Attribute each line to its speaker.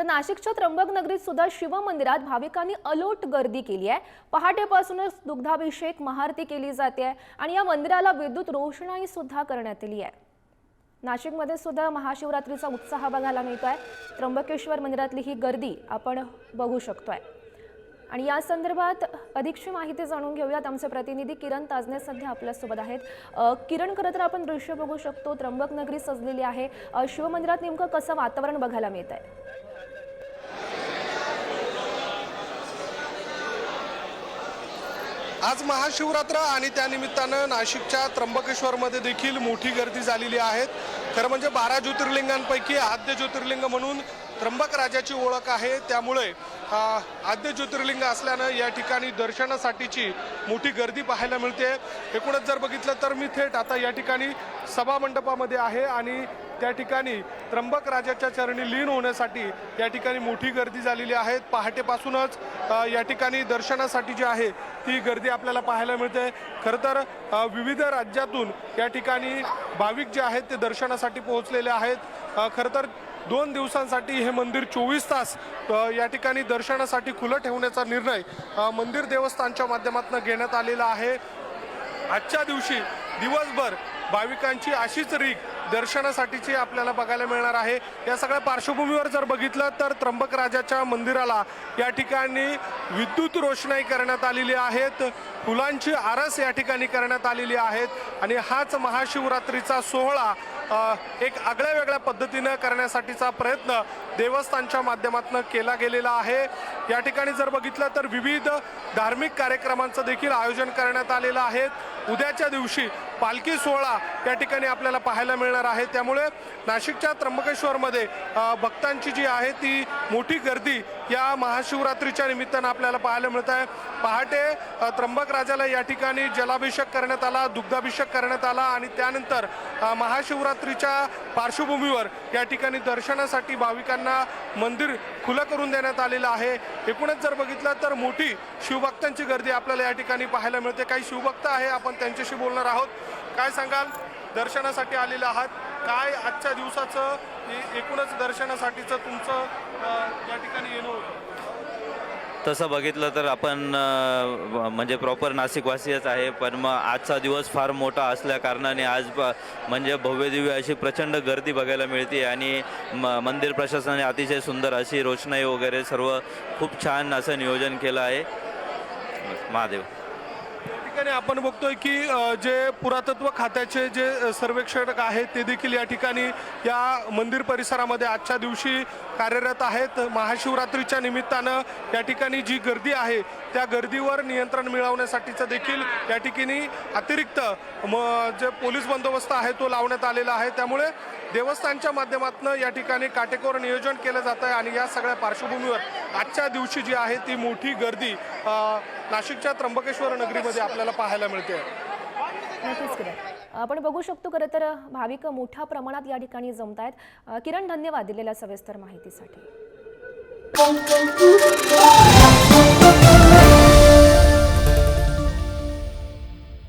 Speaker 1: तर नाशिकच्या त्र्यंबक नगरीत सुद्धा शिवमंदिरात भाविकांनी अलोट गर्दी केली आहे. पहाटेपासूनच दुग्धाभिषेक महाआरती केली जाते आहे आणि या मंदिराला विद्युत रोषणाई सुद्धा करण्यात आली आहे. नाशिकमध्ये सुद्धा महाशिवरात्रीचा उत्साह बघायला मिळतो आहे त्र्यंबकेश्वर मंदिरातली ही गर्दी आपण बघू शकतो आहे आणि या संदर्भात अधिकची माहिती जाणून घेऊयात. आमचे प्रतिनिधी किरण ताजने सध्या आपल्यासोबत आहेत. किरण खरं तर आपण दृश्य बघू शकतो. त्र्यंबक नगरी सजलेली आहे. शिवमंदिरात नेमकं कसं वातावरण बघायला मिळत आहे
Speaker 2: आज महाशिवरात्र आणि त्यानिमित्तानं नाशिकच्या त्र्यंबकेश्वरमध्ये देखील मोठी गर्दी झालेली आहे. खरं म्हणजे बारा ज्योतिर्लिंगांपैकी आद्य ज्योतिर्लिंग म्हणून त्र्यंबक राजाची ओळख आहे. त्यामुळे आद्य ज्योतिर्लिंग असल्यानं या ठिकाणी दर्शनासाठीची मोठी गर्दी पाहायला मिळते. एकूणच जर बघितलं तर मी थेट आता या ठिकाणी सभामंडपामध्ये आहे आणि त्या ठिकाणी त्र्यंबक राजाच्या चरणी लीन होण्यासाठी या ठिकाणी मोठी गर्दी झालेली आहे. पहाटेपासूनच या ठिकाणी दर्शनासाठी जी आहे ती गर्दी आपल्याला पाहायला मिळते. खरं तर विविध राज्यातून या ठिकाणी भाविक जे आहेत ते दर्शनासाठी पोहोचलेले आहेत. खरं तर दोन दिवसांसाठी हे मंदिर चोवीस तास या ठिकाणी दर्शनासाठी खुलं ठेवण्याचा निर्णय मंदिर देवस्थानच्या माध्यमातून घेण्यात आलेला आहे. आजच्या दिवशी दिवसभर भाविकांची अशीच रीक दर्शनासाठीची आपल्याला बघायला मिळणार आहे. या सगळ्या पार्श्वभूमीवर जर बघितलं तर त्र्यंबक राजाच्या मंदिराला या ठिकाणी विद्युत रोषणाई करण्यात आलेली आहेत. फुलांची आरस या ठिकाणी करण्यात आलेली आहेत. आणि हाच महाशिवरात्रीचा सोहळा एक आगळ्या वेगळ्या पद्धतीनं करण्यासाठीचा प्रयत्न देवस्थानच्या माध्यमातून केला गेलेला आहे. या ठिकाणी जर बघितलं तर विविध धार्मिक कार्यक्रमांचं देखील आयोजन करण्यात आलेलं आहे. उद्याच्या दिवशी पालखी सोहळा या ठिकाणी आपल्याला पाहायला मिळणार आहे. त्यामुळे नाशिकच्या त्र्यंबकेश्वरमध्ये भक्तांची जी आहे ती मोठी गर्दी या महाशिवरात्रीच्या निमित्तानं आपल्याला पाहायला मिळत आहे. पहाटे त्र्यंबक राजाला या ठिकाणी जलाभिषेक करण्यात आला दुग्धाभिषेक करण्यात आला आणि त्यानंतर महाशिवरात्री नवरात्रीच्या पार्श्वभूमीवर या ठिकाणी दर्शनासाठी भाविकांना मंदिर खुलं करून देण्यात आलेलं आहे. एकूणच जर बघितलं तर मोठी शिवभक्तांची गर्दी आपल्याला या ठिकाणी पाहायला मिळते. काही शिवभक्त आहे आपण त्यांच्याशी बोलणार आहोत. काय सांगाल? दर्शनासाठी आलेलं आहात. काय आजच्या दिवसाचं एकूणच दर्शनासाठीचं तुमचं या ठिकाणी येणं होतं?
Speaker 3: तसं बघितलं तर आपण म्हणजे प्रॉपर नाशिकवासीच आहे पण मग आजचा दिवस फार मोठा असल्या कारणाने आज म्हणजे भव्यदिव्य अशी प्रचंड गर्दी बघायला मिळते आणि म मंदिर प्रशासनाने अतिशय सुंदर अशी रोषणाई वगैरे सर्व खूप छान असं नियोजन केलं आहे. महादेव.
Speaker 2: ठिकाणी आपण बघतोय की जे पुरातत्व खात्याचे जे सर्वेक्षक आहेत ते देखील या ठिकाणी या मंदिर परिसरामध्ये आजच्या दिवशी कार्यरत आहेत. महाशिवरात्रीच्या निमित्तानं या ठिकाणी जी गर्दी आहे त्या गर्दीवर नियंत्रण मिळवण्यासाठीचं देखील या ठिकाणी अतिरिक्त म जे पोलीस बंदोबस्त आहे तो लावण्यात आलेला आहे. त्यामुळे देवस्थानच्या माध्यमातून या ठिकाणी काटेकोर नियोजन केलं जातं आहे आणि या सगळ्या पार्श्वभूमीवर आजच्या दिवशी जी आहे ती मोठी गर्दी नाशिकच्या त्र्यंबकेश्वर नगरीमध्ये आपल्याला पाहायला मिळते.
Speaker 1: नक्कीच किरण आपण बघू शकतो खरं तर भाविक मोठ्या प्रमाणात या ठिकाणी जमत आहेत किरण धन्यवाद दिलेल्या सविस्तर माहितीसाठी.